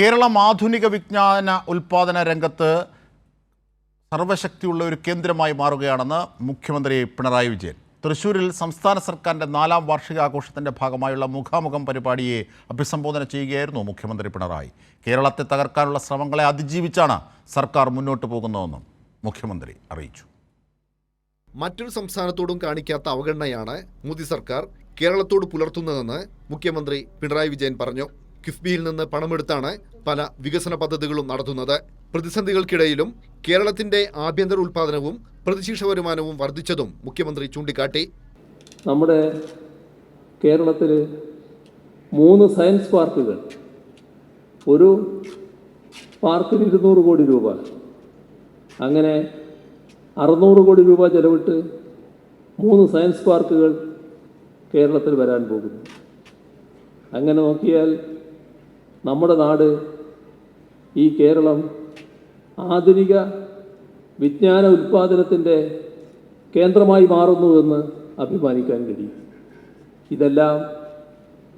കേരളം ആധുനിക വിജ്ഞാന ഉൽപാദന രംഗത്ത് സർവശക്തിയുള്ള ഒരു കേന്ദ്രമായി മാറുകയാണെന്ന് മുഖ്യമന്ത്രി പിണറായി വിജയൻ. തൃശൂരിൽ സംസ്ഥാന സർക്കാരിന്റെ നാലാം വാർഷികാഘോഷത്തിന്റെ ഭാഗമായുള്ള മുഖാമുഖം പരിപാടിയെ അഭിസംബോധന ചെയ്യുകയായിരുന്നു മുഖ്യമന്ത്രി പിണറായി. കേരളത്തെ തകർക്കാനുള്ള ശ്രമങ്ങളെ അതിജീവിച്ചാണ് സർക്കാർ മുന്നോട്ട് പോകുന്നതെന്നും മുഖ്യമന്ത്രി അറിയിച്ചു. മറ്റൊരു സംസ്ഥാനത്തോടും കാണിക്കാത്ത അവഗണനയാണ് മോദി സർക്കാർ കേരളത്തോട് പുലർത്തുന്നതെന്ന് മുഖ്യമന്ത്രി പിണറായി വിജയൻ പറഞ്ഞു. കിഫ്ബിയിൽ നിന്ന് പണമെടുത്താണ് പല വികസന പദ്ധതികളും നടത്തുന്നത്. പ്രതിസന്ധികൾക്കിടയിലും കേരളത്തിന്റെ ആഭ്യന്തര ഉൽപാദനവും പ്രതിശീർഷ വരുമാനവും വർദ്ധിച്ചതും മുഖ്യമന്ത്രി ചൂണ്ടിക്കാട്ടി. നമ്മുടെ കേരളത്തിൽ മൂന്ന് സയൻസ് പാർക്കുകൾ ഒരു പാർക്കിന് ഇരുന്നൂറ് കോടി രൂപ അങ്ങനെ അറുന്നൂറ് കോടി രൂപ ചെലവിട്ട് മൂന്ന് സയൻസ് പാർക്കുകൾ കേരളത്തിൽ വരാൻ പോകുന്നു. അങ്ങനെ നോക്കിയാൽ നമ്മുടെ നാട് ഈ കേരളം ആധുനിക വിജ്ഞാന ഉൽപ്പാദനത്തിന്റെ കേന്ദ്രമായി മാറുന്നുവെന്ന് അഭിമാനിക്കാൻ കഴിയും. ഇതെല്ലാം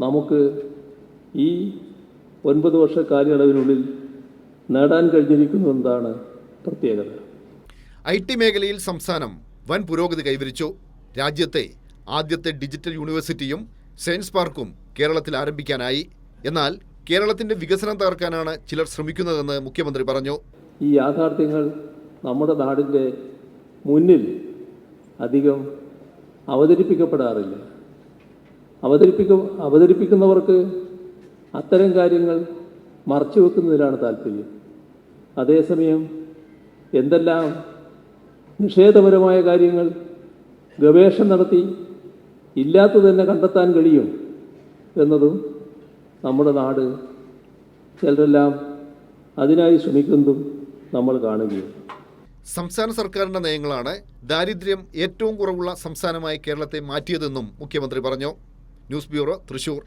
നമുക്ക് ഈ ഒൻപത് വർഷ കാലയളവിനുള്ളിൽ നേടാൻ കഴിഞ്ഞിരിക്കുന്നു എന്നതാണ് പ്രത്യേകത. ഐ ടി മേഖലയിൽ സംസ്ഥാനം വൻ പുരോഗതി കൈവരിച്ചു. രാജ്യത്തെ ആദ്യത്തെ ഡിജിറ്റൽ യൂണിവേഴ്സിറ്റിയും സയൻസ് പാർക്കും കേരളത്തിൽ ആരംഭിക്കാനായി. എന്നാൽ കേരളത്തിന്റെ വികസനം തകർക്കാനാണ് ചിലർ ശ്രമിക്കുന്നതെന്ന് മുഖ്യമന്ത്രി പറഞ്ഞു. ഈ യാഥാർത്ഥ്യങ്ങൾ നമ്മുടെ നാടിന്റെ മുന്നിൽ അധികം അവതരിപ്പിക്കപ്പെടാറില്ല. അവതരിപ്പിക്ക അവതരിപ്പിക്കുന്നവർക്ക് അത്തരം കാര്യങ്ങൾ മറച്ചു വെക്കുന്നതിലാണ് താല്പര്യം. അതേസമയം എന്തെല്ലാം നിഷേധപരമായ കാര്യങ്ങൾ ഗവേഷണം നടത്തി ഇല്ലാത്തത് തന്നെ കണ്ടെത്താൻ കഴിയും എന്നതും നമ്മുടെ നാട് ചിലരെല്ലാം അതിനായി ശ്രമിക്കുന്നതും നമ്മൾ കാണുകയാണ്. സംസ്ഥാന സർക്കാരിന്റെ നയങ്ങളാണ് ദാരിദ്ര്യം ഏറ്റവും കുറവുള്ള സംസ്ഥാനമായി കേരളത്തെ മാറ്റിയതെന്നും മുഖ്യമന്ത്രി പറഞ്ഞു. News bureau Thrissur.